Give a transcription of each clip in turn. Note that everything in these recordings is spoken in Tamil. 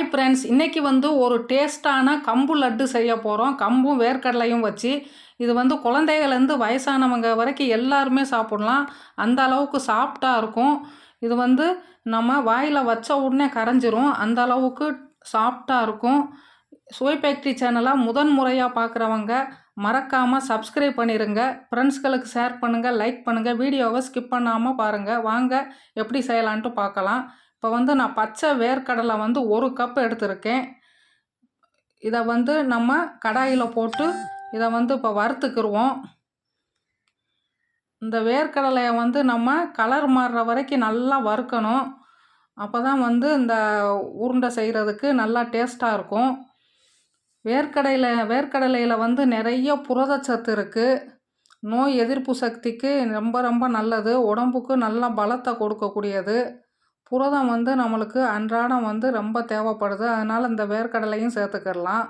ஹாய் ஃப்ரெண்ட்ஸ் இன்றைக்கி வந்து ஒரு டேஸ்ட்டான கம்பு லட்டு செய்ய போகிறோம் கம்பும் வேர்க்கடலையும் வச்சு இது வந்து குழந்தைகள்லேருந்து வயசானவங்க வரைக்கும் எல்லாருமே சாப்பிட்லாம். அந்த அளவுக்கு சாஃப்டாக இருக்கும். இது வந்து நம்ம வாயில் வச்ச உடனே கரைஞ்சிரும். அந்த அளவுக்கு சாஃப்டாக இருக்கும். சுவை ஃபேக்ட்ரி சேனலை முதன் முறையாக பார்க்குறவங்க மறக்காமல் சப்ஸ்கிரைப் பண்ணிடுங்க ஃப்ரெண்ட்ஸ்களுக்கு ஷேர் பண்ணுங்கள் லைக் பண்ணுங்கள் வீடியோவை ஸ்கிப் பண்ணாமல் பாருங்கள் வாங்க எப்படி செய்யலான்ட்டு பார்க்கலாம் இப்போ வந்து நான் பச்சை வேர்க்கடலை வந்து ஒரு கப் எடுத்திருக்கேன். இதை வந்து நம்ம கடாயில் போட்டு இதை வந்து இப்போ வறுத்துக்கிருவோம். இந்த வேர்க்கடலையை வந்து நம்ம கலர் மாறுற வரைக்கும் நல்லா வறுக்கணும். அப்போ தான் வந்து இந்த உருண்டை செய்கிறதுக்கு நல்லா டேஸ்ட்டாக இருக்கும். வேர்க்கடையில் வேர்க்கடலையில் வந்து நிறைய புரதச்சத்து இருக்குது நோய் எதிர்ப்பு சக்திக்கு ரொம்ப ரொம்ப நல்லது. உடம்புக்கு நல்லா பலத்தை கொடுக்கக்கூடியது. புரதம் வந்து நம்மளுக்கு அன்றாடம் வந்து ரொம்ப தேவைப்படுது. அதனால் இந்த வேர்க்கடலையும் சேர்த்துக்கிடலாம்.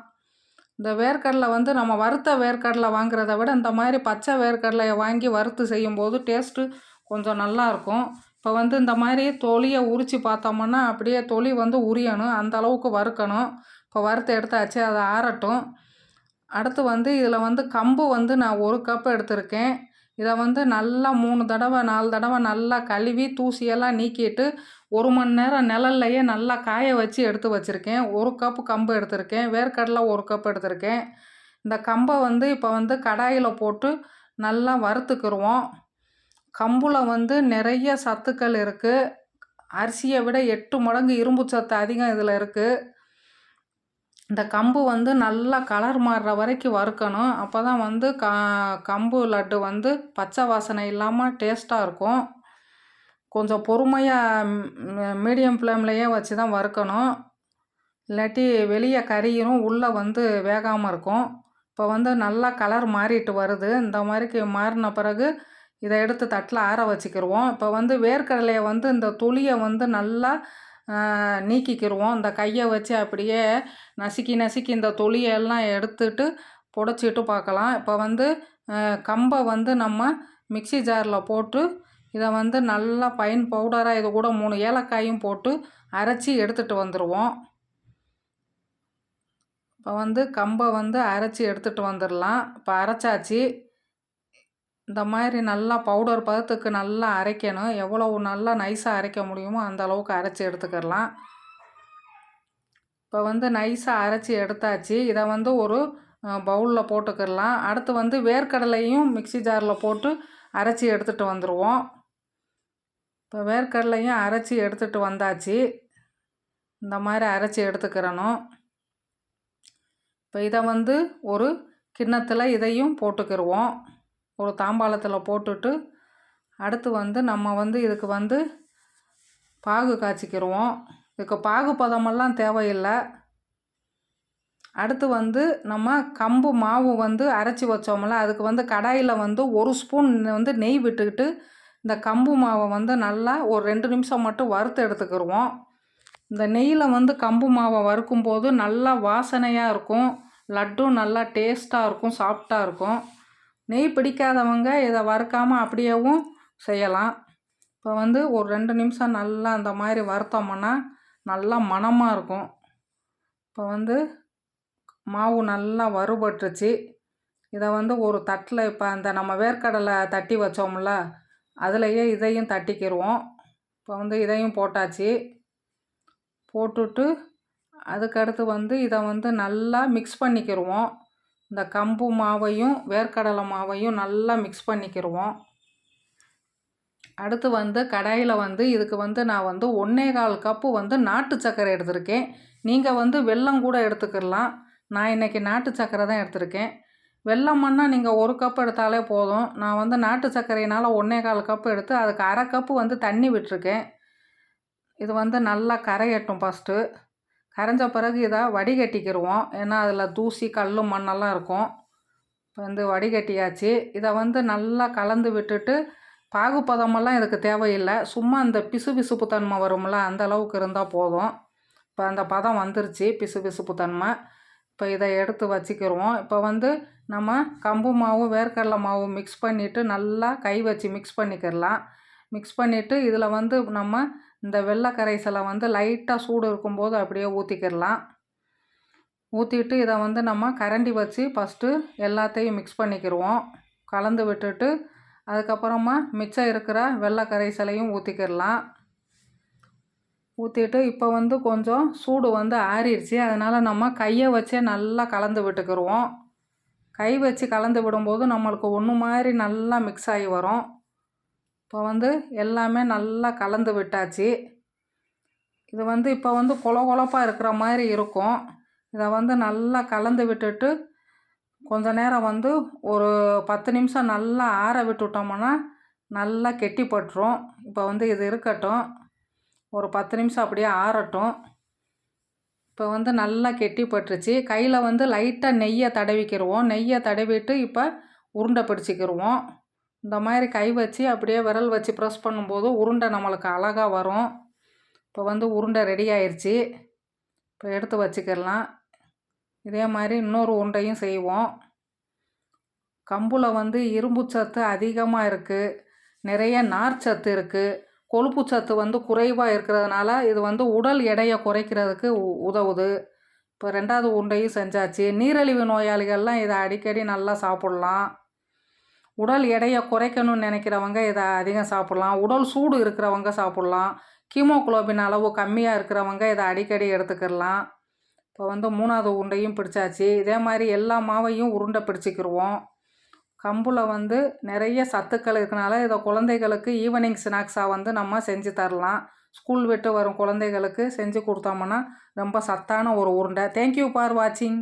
இந்த வேர்க்கடலை வந்து நம்ம வறுத்த வேர்க்கடலை வாங்குறத விட இந்த மாதிரி பச்சை வேர்க்கடலையை வாங்கி வறுத்து செய்யும்போது டேஸ்ட்டு கொஞ்சம் நல்லாயிருக்கும் இப்போ வந்து இந்த மாதிரி தொலியை உரித்து பார்த்தோம்னா அப்படியே தொலி வந்து உரியணும். அந்த அளவுக்கு வறுக்கணும். இப்போ வறுத்து எடுத்தாச்சு அதை ஆறட்டும். அடுத்து வந்து இதில் வந்து கம்பு வந்து நான் ஒரு கப் எடுத்திருக்கேன். இதை வந்து நல்லா மூணு தடவை நாலு தடவை நல்லா கழுவி தூசியெல்லாம் நீக்கிட்டு ஒரு மணி நேரம் நிழல்லையே நல்லா காய வச்சு எடுத்து வச்சுருக்கேன். ஒரு கப்பு கம்பு எடுத்திருக்கேன். வேர்க்கடலை ஒரு கப் எடுத்திருக்கேன். இந்த கம்பை வந்து இப்போ வந்து கடாயில் போட்டு நல்லா வறுத்துக்கிடுவோம் கம்பில் வந்து நிறைய சத்துக்கள் இருக்குது அரிசியை விட எட்டு மடங்கு இரும்பு சத்து அதிகம் இதில் இருக்குது இந்த கம்பு வந்து நல்லா கலர் மாறுற வரைக்கும் வறுக்கணும். அப்போ தான் வந்து க கம்பு லட்டு வந்து பச்சை வாசனை இல்லாமல் டேஸ்ட்டாக இருக்கும். கொஞ்சம் பொறுமையாக மீடியம் ஃப்ளேம்லேயே வச்சு தான் வறுக்கணும். இல்லாட்டி வெளியே கறியும் உள்ளே வந்து வேகாமல் இருக்கும். இப்போ வந்து நல்லா கலர் மாறிட்டு வருது. இந்த மாதிரிக்கு மாறின பிறகு இதை எடுத்து தட்டில் ஆற வச்சுக்கிடுவோம் இப்போ வந்து வேர்க்கடலையை வந்து இந்த துளியை வந்து நல்லா நீக்கிக்கிடுவோம் இந்த கையை வச்சு அப்படியே நசுக்கி நசுக்கி இந்த தொளியெல்லாம் எடுத்துட்டு புடச்சிட்டு பார்க்கலாம். இப்போ வந்து கம்பை வந்து நம்ம மிக்சி ஜாரில் போட்டு இதை வந்து நல்லா பைன் பவுடராக இது கூட மூணு ஏலக்காயும் போட்டு அரைச்சி எடுத்துகிட்டு வந்துடுவோம் இப்போ வந்து கம்பை வந்து அரைச்சி எடுத்துகிட்டு வந்துடலாம் இப்போ அரைச்சாச்சு. இந்த மாதிரி நல்லா பவுடர் பதத்துக்கு நல்லா அரைக்கணும். எவ்வளவு நல்லா நைஸாக அரைக்க முடியுமோ அந்த அளவுக்கு அரைச்சி எடுத்துக்கிடலாம் இப்போ வந்து நைஸாக அரைச்சி எடுத்தாச்சு. இதை வந்து ஒரு பவுலில் போட்டுக்கிடலாம் அடுத்து வந்து வேர்க்கடலையும் மிக்சி ஜாரில் போட்டு அரைச்சி எடுத்துகிட்டு வந்துடுவோம் இப்போ வேர்க்கடலையும் அரைச்சி எடுத்துகிட்டு வந்தாச்சு. இந்த மாதிரி அரைச்சி எடுத்துக்கிறணும். இப்போ இதை வந்து ஒரு கிண்ணத்தில் இதையும் போட்டுக்கிடுவோம் ஒரு தாம்பாளத்தில் போட்டுட்டு அடுத்து வந்து நம்ம வந்து இதுக்கு வந்து பாகு காய்ச்சிக்கிடுவோம் இதுக்கு பாகு பதமெல்லாம் தேவையில்லை. அடுத்து வந்து நம்ம கம்பு மாவு வந்து அரைச்சி வச்சோம்ல அதுக்கு வந்து கடாயில் வந்து ஒரு ஸ்பூன் வந்து நெய் விட்டுக்கிட்டு இந்த கம்பு மாவை வந்து நல்லா ஒரு ரெண்டு நிமிஷம் மட்டும் வறுத்து எடுத்துக்கிடுவோம் இந்த நெய்யில் வந்து கம்பு மாவை வறுக்கும்போது நல்லா வாசனையாக இருக்கும். லட்டும் நல்லா டேஸ்ட்டாக இருக்கும் சாஃப்டாக இருக்கும். நெய் பிடிக்காதவங்க இதை வறுக்காமல் அப்படியேவும் செய்யலாம். இப்போ வந்து ஒரு ரெண்டு நிமிஷம் நல்லா அந்த மாதிரி வறுத்தோம்னா நல்லா மணமாக இருக்கும். இப்போ வந்து மாவு நல்லா வறுபட்டுருச்சு. இதை வந்து ஒரு தட்டில் இப்போ அந்த நம்ம வேர்க்கடலை தட்டி வச்சோம்ல அதுலேயே இதையும் தட்டிக்கிடுவோம் இப்போ வந்து இதையும் போட்டாச்சு. போட்டுட்டு அதுக்கடுத்து வந்து இதை வந்து நல்லா மிக்ஸ் பண்ணிக்கிடுவோம் இந்த கம்பு மாவையும் வேர்க்கடலை மாவையும் நல்லா மிக்ஸ் பண்ணிக்கிடுவோம் அடுத்து வந்து கடாயில் வந்து இதுக்கு வந்து நான் வந்து ஒன்றே கால் கப்பு வந்து நாட்டு சர்க்கரை எடுத்திருக்கேன். நீங்கள் வந்து வெல்லம் கூட எடுத்துக்கிடலாம் நான் இன்றைக்கி நாட்டு சர்க்கரை தான் எடுத்திருக்கேன். வெல்லம் நீங்கள் ஒரு கப் எடுத்தாலே போதும். நான் வந்து நாட்டு சர்க்கரையினால் ஒன்றே கால் கப்பு எடுத்து அதுக்கு அரை கப்பு வந்து தண்ணி விட்டுருக்கேன். இது வந்து நல்லா கரையட்டும் ஃபஸ்ட்டு கரைஞ்ச பிறகு இதை வடிகட்டிக்கிடுவோம் ஏன்னா அதில் தூசி கல் மண்ணெல்லாம் இருக்கும். இப்போ வந்து வடிகட்டியாச்சு. இதை வந்து நல்லா கலந்து விட்டுட்டு பாகுப்பதமெல்லாம் இதுக்கு தேவையில்லை. சும்மா இந்த பிசு பிசுப்பு தன்மை வரும்ல அந்த அளவுக்கு இருந்தால் போதும். இப்போ அந்த பதம் வந்துருச்சு பிசு பிசுப்பு தன்மை. இப்போ இதை எடுத்து வச்சுக்கிடுவோம் இப்போ வந்து நம்ம கம்பு மாவு வேர்க்கடலை மாவு மிக்ஸ் பண்ணிவிட்டு நல்லா கை வச்சு மிக்ஸ் பண்ணிக்கிடலாம் மிக்ஸ் பண்ணிவிட்டு இதில் வந்து நம்ம இந்த வெள்ளை கரைசலை வந்து லைட்டாக சூடு இருக்கும்போது அப்படியே ஊற்றிக்கிடலாம் ஊற்றிட்டு இதை வந்து நம்ம கரண்டி வச்சு ஃபஸ்ட்டு எல்லாத்தையும் மிக்ஸ் பண்ணிக்கிடுவோம் கலந்து விட்டுட்டு அதுக்கப்புறமா மிச்சம் இருக்கிற வெள்ளை கரைசலையும் ஊற்றிக்கிடலாம் ஊற்றிட்டு இப்போ வந்து கொஞ்சம் சூடு வந்து ஆறிடுச்சு. அதனால் நம்ம கையை வச்சே நல்லா கலந்து விட்டுக்கிடுவோம் கை வச்சு கலந்து விடும்போது நம்மளுக்கு ஒன்று மாதிரி நல்லா மிக்ஸ் ஆகி வரும். இப்போ வந்து எல்லாமே நல்லா கலந்து விட்டாச்சு. இது வந்து இப்போ வந்து கொல கொலப்பாக இருக்கிற மாதிரி இருக்கும். இதை வந்து நல்லா கலந்து விட்டுட்டு கொஞ்ச நேரம் வந்து ஒரு பத்து நிமிஷம் நல்லா ஆற விட்டுட்டோம்னா நல்லா கெட்டிப்பட்டுரும் இப்போ வந்து இது இருக்கட்டும். ஒரு பத்து நிமிஷம் அப்படியே ஆறட்டும். இப்போ வந்து நல்லா கெட்டிப்பட்டுருச்சு கையில் வந்து லைட்டாக நெய்யை தடவிக்கிடுவோம் நெய்யை தடவிட்டு இப்போ உருண்டை பிடிச்சிக்கிடுவோம் இந்த மாதிரி கை வச்சு அப்படியே விரல் வச்சு ப்ரெஸ் பண்ணும்போது உருண்டை நம்மளுக்கு அழகாக வரும். இப்போ வந்து உருண்டை ரெடி ஆயிடுச்சு இப்போ எடுத்து வச்சுக்கலாம். இதே மாதிரி இன்னொரு உருண்டையும் செய்வோம். கம்பில் வந்து இரும்பு சத்து அதிகமாக இருக்குது நிறைய நார் சத்து இருக்குது கொழுப்பு சத்து வந்து குறைவாக இருக்கிறதுனால இது வந்து உடல் எடையை குறைக்கிறதுக்கு உ உதவுது. இப்போ ரெண்டாவது உருண்டையும் செஞ்சாச்சு. நீரிழிவு நோயாளிகள்லாம் இதை அடிக்கடி நல்லா சாப்பிட்லாம். உடல் எடையை குறைக்கணும்னு நினைக்கிறவங்க இதை அதிகம் சாப்பிட்லாம். உடல் சூடு இருக்கிறவங்க சாப்பிட்லாம். கீமோக்ளோபின் அளவு கம்மியாக இருக்கிறவங்க இதை அடிக்கடி எடுத்துக்கிடலாம். இப்போ வந்து மூணாவது உருண்டையும் பிடிச்சாச்சு. இதே மாதிரி எல்லா மாவையும் உருண்டை பிடிச்சிக்கிடுவோம் கம்பில் வந்து நிறைய சத்துக்கள் இருக்கனால இதை குழந்தைகளுக்கு ஈவினிங் ஸ்நாக்ஸாக வந்து நம்ம செஞ்சு தரலாம். ஸ்கூல் விட்டு வரும் குழந்தைகளுக்கு செஞ்சு கொடுத்தோம்னா ரொம்ப சத்தான ஒரு உருண்டை. தேங்க்யூ ஃபார் வாட்சிங்